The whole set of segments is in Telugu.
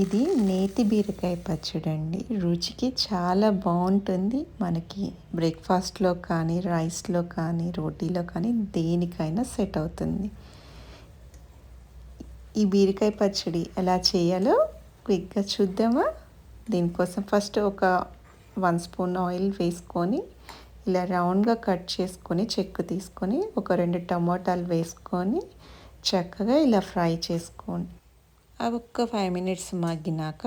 ఇది నేతి బీరకాయ పచ్చడి అండి రుచికి చాలా బాగుంటుంది. మనకి బ్రేక్ఫాస్ట్లో కానీ రైస్లో కానీ రోటీలో కానీ దేనికైనా సెట్ అవుతుంది. ఈ బీరకాయ పచ్చడి ఎలా చేయాలో క్విక్గా చూద్దామా? దీనికోసం ఫస్ట్ ఒక వన్ స్పూన్ ఆయిల్ వేసుకొని ఇలా రౌండ్గా కట్ చేసుకొని చెక్కు తీసుకొని ఒక రెండు టమోటాలు వేసుకొని చక్కగా ఇలా ఫ్రై చేసుకోండి. అవి ఒక్క ఫైవ్ మినిట్స్ మగ్గినాక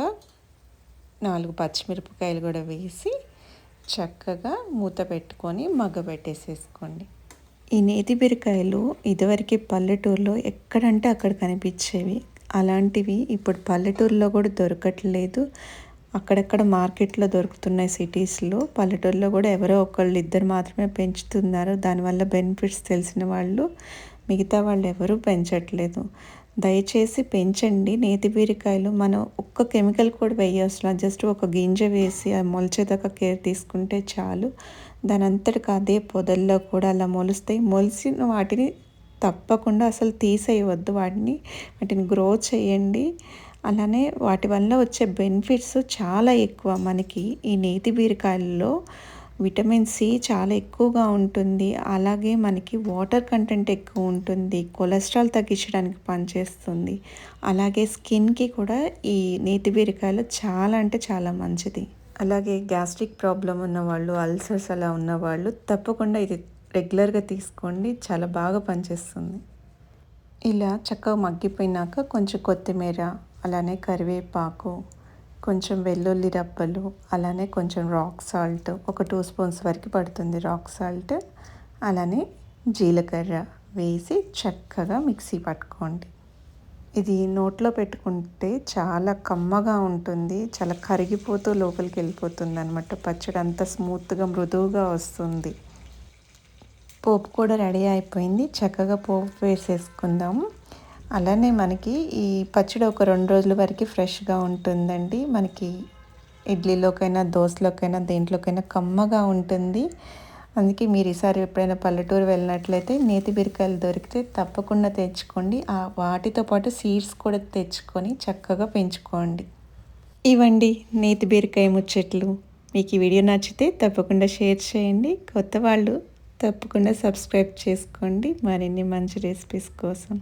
నాలుగు పచ్చిమిరపకాయలు కూడా వేసి చక్కగా మూత పెట్టుకొని మగ్గ పెట్టేసేసుకోండి. ఈ నేతి బీరకాయలు ఇదివరకు పల్లెటూరులో ఎక్కడంటే అక్కడ కనిపించేవి. అలాంటివి ఇప్పుడు పల్లెటూరులో కూడా దొరకట్లేదు. అక్కడక్కడ మార్కెట్లో దొరుకుతున్నాయి సిటీస్లో. పల్లెటూరులో కూడా ఎవరో ఒకళ్ళు ఇద్దరు మాత్రమే పెంచుతున్నారు. దానివల్ల బెనిఫిట్స్ తెలిసిన వాళ్ళు మిగతా వాళ్ళు ఎవరూ పెంచట్లేదు. దయచేసి పెంచండి. నేతి బీరకాయలు మనం ఒక్క కెమికల్ కూడా వేయవసరం. జస్ట్ ఒక గింజ వేసి అది మొలిచేదాకా కేర్ తీసుకుంటే చాలు. దాని అంతటికి అదే పొదల్లో కూడా అలా మొలుస్తాయి. మొలిసిన వాటిని తప్పకుండా అసలు తీసేయవద్దు వాటిని. వాటిని గ్రో చేయండి. అలానే వాటి వల్ల వచ్చే బెనిఫిట్స్ చాలా ఎక్కువ మనకి. ఈ నేతి బీరకాయల్లో విటమిన్ సి చాలా ఎక్కువగా ఉంటుంది. అలాగే మనకి వాటర్ కంటెంట్ ఎక్కువ ఉంటుంది. కొలెస్ట్రాల్ తగ్గించడానికి పనిచేస్తుంది. అలాగే స్కిన్కి కూడా ఈ నేతి బీరకాయలు చాలా అంటే చాలా మంచిది. అలాగే గ్యాస్ట్రిక్ ప్రాబ్లం ఉన్నవాళ్ళు అల్సర్స్ అలా ఉన్నవాళ్ళు తప్పకుండా ఇది రెగ్యులర్గా తీసుకోండి. చాలా బాగా పనిచేస్తుంది. ఇలా చక్కగా మగ్గిపోయినాక కొంచెం కొత్తిమీర అలానే కరివేపాకు కొంచెం వెల్లుల్లి రబ్బలు అలానే కొంచెం రాక్ సాల్ట్ ఒక టూ స్పూన్స్ వరకు పడుతుంది రాక్ సాల్ట్. అలానే జీలకర్ర వేసి చక్కగా మిక్సీ పట్టుకోండి. ఇది నోట్లో పెట్టుకుంటే చాలా కమ్మగా ఉంటుంది చాలా కరిగిపోతూ లోపలికి వెళ్ళిపోతుంది అనమాట పచ్చడి అంత స్మూత్గా మృదువుగా వస్తుంది. పోపు కూడా రెడీ అయిపోయింది. చక్కగా పోపు వేసేసుకుందాము. అలానే మనకి ఈ పచ్చడి ఒక రెండు రోజుల వరకు ఫ్రెష్గా ఉంటుందండి. మనకి ఇడ్లీలోకైనా దోశలోకైనా దేంట్లోకైనా కమ్మగా ఉంటుంది. అందుకే మీరు ఈసారి ఎప్పుడైనా పల్లెటూరు వెళ్ళినట్లయితే నేతి బీరకాయలు దొరికితే తప్పకుండా తెచ్చుకోండి. ఆ వాటితో పాటు సీడ్స్ కూడా తెచ్చుకొని చక్కగా పెంచుకోండి. ఇవ్వండి నేతి బీరకాయ ముచ్చట్లు. మీకు ఈ వీడియో నచ్చితే తప్పకుండా షేర్ చేయండి. కొత్త వాళ్ళు తప్పకుండా సబ్స్క్రైబ్ చేసుకోండి. మరిన్ని మంచి రెసిపీస్ కోసం.